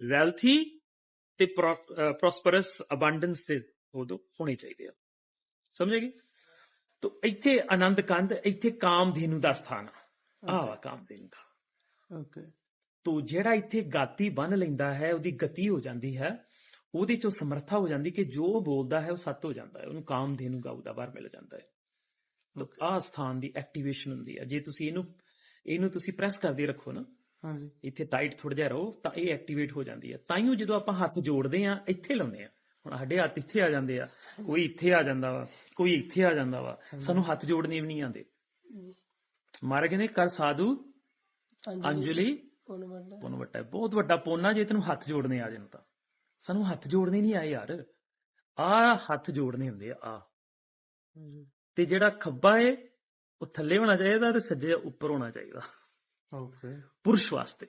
A: ਵੈਲਥੀ ਤੇ ਪ੍ਰੋਸਪਰਸ ਅਬੰਡੈਂਸ ਤੇ ਉਦੋਂ ਹੋਣੇ ਚਾਹੀਦੇ ਆ। ਸਮਝੇਗੀ ਤੋ ਇੱਥੇ ਆਨੰਦ ਕੰਦ ਇੱਥੇ ਕਾਮਧੇਨੂ ਦਾ ਸਥਾਨ ਆ। ਆਹ ਵਾ ਕਾਮਧੇਨੂ ਦਾ।
B: ਓਕੇ
A: ਤੋ ਜਿਹੜਾ ਇੱਥੇ ਗਾਤੀ ਬੰਨ ਲੈਂਦਾ ਹੈ ਉਹਦੀ ਗਤੀ ਹੋ ਜਾਂਦੀ ਹੈ ਉਹਦੇ ਚੋਂ ਸਮਰੱਥਾ ਹੋ ਜਾਂਦੀ ਕਿ ਜੋ ਬੋਲਦਾ ਹੈ ਉਹ ਸੱਤ ਹੋ ਜਾਂਦਾ ਹੈ ਉਹਨੂੰ ਕਾਮਧੇਨੂ ਗਾਉ ਦਾ ਬਾਰ ਮਿਲ ਜਾਂਦਾ ਹੈ। ਤੋ. ਆਹ ਸਥਾਨ ਦੀ ਐਕਟੀਵੇਸ਼ਨ ਹੁੰਦੀ ਹੈ। ਜੇ ਤੁਸੀਂ ਇਹਨੂੰ ਇਹਨੂੰ ਤੁਸੀਂ ਪ੍ਰੈਸ ਕਰਦੇ ਰੱਖੋ ਨਾ
B: ਹਾਂਜੀ।
A: ਇੱਥੇ ਟਾਈਟ ਥੋੜਾ ਜਿਹਾ ਰਹੋ ਤਾਂ ਇਹ ਐਕਟੀਵੇਟ ਹੋ ਜਾਂਦੀ ਹੈ। ਤਾਂ ਹੀ ਜਦੋਂ ਆਪਾਂ ਹੱਥ ਜੋੜਦੇ ਆ ਇੱਥੇ ਲਾਉਂਦੇ ਆ ਹੁਣ ਸਾਡੇ ਹੱਥ ਇੱਥੇ ਆ ਜਾਂਦੇ ਆ ਕੋਈ ਇੱਥੇ ਆ ਜਾਂਦਾ ਵਾ ਕੋਈ ਇੱਥੇ ਆ ਜਾਂਦਾ ਵਾ ਸਾਨੂੰ ਹੱਥ ਜੋੜਨੇ ਵੀ ਨਹੀਂ ਆਉਂਦੇ। ਮਾਰੇ ਕਹਿੰਦੇ ਕਰ ਸਾਧੂ ਅੰਜਲੀ ਪੁੰਨ ਵੱਟਾ। ਬਹੁਤ ਵੱਡਾ ਪੁੰਨ ਜੇ ਤੈਨੂੰ ਹੱਥ ਜੋੜਨੇ ਆ ਜਾਣ ਤਾਂ। ਸਾਨੂੰ ਹੱਥ ਜੋੜਨੇ ਨਹੀਂ ਆਏ ਯਾਰ। ਆ ਹੱਥ ਜੋੜਨੇ ਹੁੰਦੇ ਆ ਆ। ਤੇ ਜਿਹੜਾ ਖੱਬਾ ਏ ਉਹ ਥੱਲੇ ਹੋਣਾ ਚਾਹੀਦਾ ਤੇ ਸੱਜੇ ਉੱਪਰ ਹੋਣਾ ਚਾਹੀਦਾ।
B: ਓਕੇ।
A: ਪੁਰਸ਼ ਵਾਸਤੇ।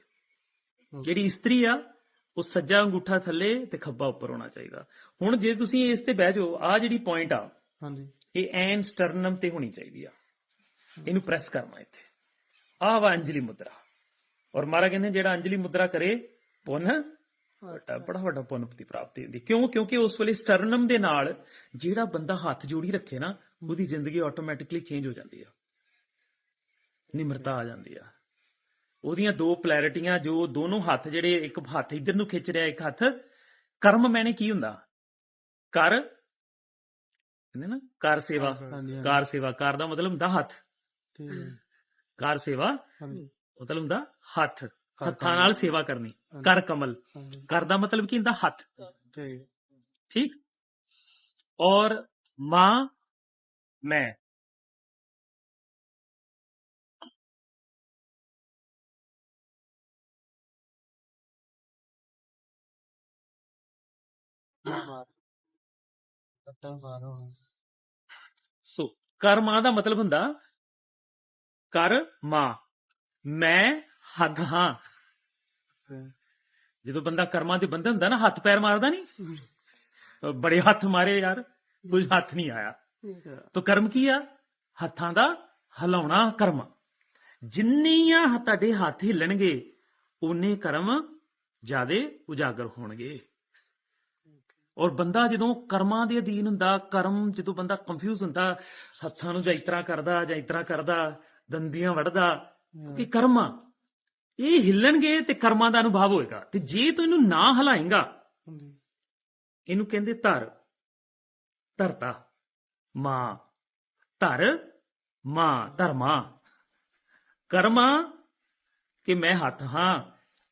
A: ਜਿਹੜੀ ਇਸਤਰੀ ਆ ਉਹ ਸੱਜਾ ਅੰਗੂਠਾ ਥੱਲੇ ਤੇ ਖੱਬਾ ਉੱਪਰ ਹੋਣਾ ਚਾਹੀਦਾ। ਹੁਣ ਜੇ ਤੁਸੀਂ ਇਸ ਤੇ ਬਹਿ ਜਾਓ ਆ ਜਿਹੜੀ ਪੁਆਇੰਟ ਆ
B: ਹਾਂਜੀ।
A: ਇਹ ਐਨ ਸਟਰਨਮ ਤੇ ਹੋਣੀ ਚਾਹੀਦੀ ਆ। ਇਹਨੂੰ ਪ੍ਰੈਸ ਕਰਨਾ ਇੱਥੇ। ਆ ਵਾ ਅੰਜਲੀ ਮੁਦਰਾ। ਔਰ ਮਾਰਾ ਕਹਿੰਦੇ ਜਿਹੜਾ ਅੰਜਲੀ ਮੁਦਰਾ ਕਰੇ ਪੁੰਨ ਵੱਡਾ ਬੜਾ ਵੱਡਾ ਪੁੰਨ ਦੀ ਪ੍ਰਾਪਤੀ ਹੁੰਦੀ। ਕਿਉਂ? ਕਿਉਂਕਿ ਉਸ ਵੇਲੇ ਸਟਰਨਮ ਦੇ ਨਾਲ ਜਿਹੜਾ ਬੰਦਾ ਹੱਥ ਜੋੜੀ ਰੱਖੇ ਨਾ ਉਹਦੀ ਜ਼ਿੰਦਗੀ ਆਟੋਮੈਟਿਕਲੀ ਚੇਂਜ ਹੋ ਜਾਂਦੀ ਆ। ਨਿਮਰਤਾ ਆ ਜਾਂਦੀ ਆ। ਉਹਦੀਆਂ ਦੋ ਪੋਲੈਰਿਟੀਆਂ ਜੋ ਦੋਨੋਂ ਹੱਥ ਜਿਹੜੇ ਇੱਕ ਹੱਥ ਇਧਰ ਨੂੰ ਖਿੱਚ ਰਿਹਾ ਇੱਕ ਹੱਥ ਕਰਮ ਮੈਨੇ ਕੀ ਹੁੰਦਾ? ਕਰ ਕਹਿੰਦੇ ਨਾ ਕਰ ਸੇਵਾ। ਕਾਰ ਸੇਵਾ। ਕਾਰ ਦਾ ਮਤਲਬ ਹੁੰਦਾ ਹੱਥ।
B: ਠੀਕ ਹੈ।
A: ਕਾਰ ਸੇਵਾ।
B: ਹਾਂਜੀ।
A: ਮਤਲਬ ਹੁੰਦਾ ਹੱਥ
B: ਕਰ
A: ਹੱਥਾਂ
B: ਕਮਲ।
A: ਨਾਲ ਸੇਵਾ ਕਰਨੀ ਕਰ ਕਮਲ
B: ਹਾਂਜੀ
A: ਕਰ ਦਾ ਮਤਲਬ ਕੀ ਹੁੰਦਾ ਹੱਥ
B: ਠੀਕ ਹੈ
A: ਠੀਕ ਔਰ ਮਾਂ ਮੈਂ
B: ਮਾਰ ਕੱਟਾ ਮਾਰੋ
A: ਸੋ ਕਰ ਮਾਂ ਦਾ ਮਤਲਬ ਹੁੰਦਾ ਕਰ ਮਾਂ ਮੈਂ ਹੱਗ ਹਾਂ। ਜਦੋਂ ਬੰਦਾ ਕਰਮਾਂ ਦੇ ਬੰਦੇ ਹੁੰਦਾ ਨਾ, ਹੱਥ ਪੈਰ ਮਾਰਦਾ ਨਹੀਂ ਬੜੇ ਹੱਥ ਮਾਰੇ ਯਾਰ ਕੁਝ ਹੱਥ ਨਹੀਂ ਆਇਆ।
B: ਠੀਕ
A: ਕਰਮ ਕੀ ਆ? ਹੱਥਾਂ ਦਾ ਹਿਲਾਉਣਾ ਕਰਮ। ਜਿੰਨੀਆਂ ਤੁਹਾਡੇ ਹੱਥ ਹਿੱਲਣਗੇ ਉਨੇ ਕਰਮ ਜਿਆਦੇ ਉਜਾਗਰ ਹੋਣਗੇ। ਔਰ ਬੰਦਾ ਜਦੋਂ ਕਰਮਾਂ ਦੇ ਅਧੀਨ ਹੁੰਦਾ, ਕਰਮ ਜਦੋਂ ਬੰਦਾ ਕੰਫਿਊਜ਼ ਹੁੰਦਾ, ਹੱਥਾਂ ਨੂੰ ਜਾਂ ਇਤਰਾ ਕਰਦਾ, ਜਾਂ ਇਤਰਾ ਕਰਦਾ, ਦੰਦੀਆਂ ਵੜਦਾ ਕਿ ਕਰਮ ਇਹ ਹਿੱਲਣਗੇ ਤੇ ਕਰਮਾਂ ਦਾ ਅਨੁਭਵ ਹੋਏਗਾ। ਤੇ ਜੇ ਤੂੰ ਇਹਨੂੰ ਨਾ ਹਲਾਏਗਾ ਇਹਨੂੰ ਕਹਿੰਦੇ ਧਰ ਧਰਤਾ ਮਾਂ ਧਰ ਮਾਂ ਧਰਮਾ। ਕਰਮਾ ਕਿ ਮੈਂ ਹੱਥ ਹਾਂ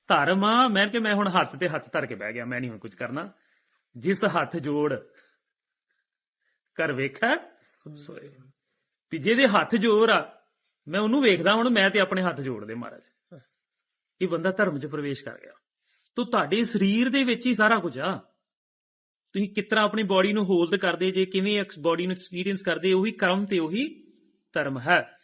A: ਧਰਮਾ ਮੈਂ ਕਿ ਮੈਂ ਹੁਣ ਹੱਥ ਤੇ ਹੱਥ ਧਰ ਕੇ ਬਹਿ ਗਿਆ ਮੈਂ ਨਹੀਂ ਹੁਣ ਕੁਝ ਕਰਨਾ। ਜਿਸ ਹੱਥ ਜੋੜ ਕਰ ਵੇਖੈ ਸੋਏ। ਵੀ ਜਿਹਦੇ ਹੱਥ ਜੋੜ ਆ ਮੈਂ ਉਹਨੂੰ ਵੇਖਦਾ, ਹੁਣ ਮੈਂ ਤੇ ਆਪਣੇ ਹੱਥ ਜੋੜਦੇ ਮਹਾਰਾਜ। ਇਹ ਬੰਦਾ ਧਰਮ 'ਚ ਪ੍ਰਵੇਸ਼ ਕਰ ਗਿਆ। ਤੋ ਤੁਹਾਡੇ ਸਰੀਰ ਦੇ ਵਿੱਚ ਹੀ ਸਾਰਾ ਕੁਝ ਆ। ਤੁਸੀਂ ਕਿਤਨਾ ਆਪਣੀ ਬਾਡੀ ਨੂੰ ਹੋਲਡ ਕਰਦੇ ਜੇ, ਕਿਵੇਂ ਬਾਡੀ ਨੂੰ ਐਕਸਪੀਰੀਅੰਸ ਕਰਦੇ, ਉਹੀ ਕਰਮ ਤੇ ਉਹੀ ਧਰਮ ਹੈ।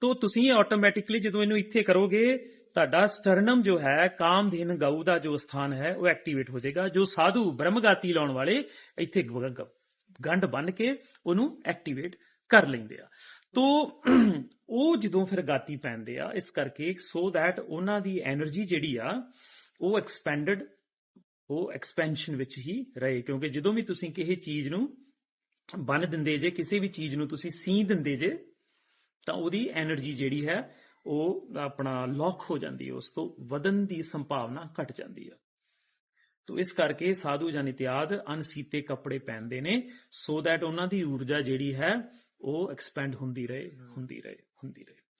A: ਤੋ ਤੁਸੀਂ ਆਟੋਮੈਟਿਕਲੀ ਜਦੋਂ ਇਹਨੂੰ ਇੱਥੇ ਕਰੋਗੇ, ਤੁਹਾਡਾ ਸਟਰਨਮ ਜੋ ਹੈ ਕਾਮਧੇਨ ਗਊ ਦਾ ਜੋ ਸਥਾਨ ਹੈ, ਉਹ ਐਕਟੀਵੇਟ ਹੋ ਜਾਏਗਾ। ਜੋ ਸਾਧੂ ਬ੍ਰਹਮਗਾਤੀ ਲਾਉਣ ਵਾਲੇ ਇੱਥੇ ਗੰਢ ਬੰਨ ਕੇ ਉਹਨੂੰ ਐਕਟੀਵੇਟ ਕਰ ਲੈਂਦੇ ਆ। ਤੋ, ਉਹ ਜਦੋਂ ਫਿਰ ਗਾਤੀ ਪੈਂਦੇ ਆ, ਇਸ ਕਰਕੇ ਸੋ ਦੈਟ ਉਹਨਾਂ ਦੀ એનર્ਜੀ ਜਿਹੜੀ ਆ, ਉਹ ਐਕਸਪੈਂਡਡ ਉਹ ਐਕਸਪੈਂਸ਼ਨ ਵਿੱਚ ਹੀ ਰਹੇ। ਕਿਉਂਕਿ ਜਦੋਂ ਵੀ ਤੁਸੀਂ ਕਿਸੇ ਚੀਜ਼ ਨੂੰ ਬੰਨ ਦਿੰਦੇ ਜੇ, ਕਿਸੇ ਵੀ ਚੀਜ਼ ਨੂੰ ਤੁਸੀਂ ਸੀ ਦਿੰਦੇ ਜੇ, ਤਾਂ ਉਹਦੀ એનર્ਜੀ ਜਿਹੜੀ ਹੈ, ਉਹ ਆਪਣਾ ਲੌਕ ਹੋ ਜਾਂਦੀ ਹੈ, ਉਸ ਤੋਂ ਵਧਣ ਦੀ ਸੰਭਾਵਨਾ ਘਟ ਜਾਂਦੀ ਹੈ ਤੋ ਇਸ ਕਰਕੇ ਸਾਧੂ ਜਾਂ ਨਿਤਿਆਦ ਅਨਸੀਤੇ ਕੱਪੜੇ ਪਹਿਨਦੇ ਨੇ ਸੋ ਦੈਟ ਉਹਨਾਂ ਦੀ ਊਰਜਾ ਜਿਹੜੀ ਹੈ ਉਹ ਐਕਸਪੈਂਡ ਹੁੰਦੀ ਰਹੇ ਹੁੰਦੀ ਰਹੇ ਹੁੰਦੀ ਰਹੇ।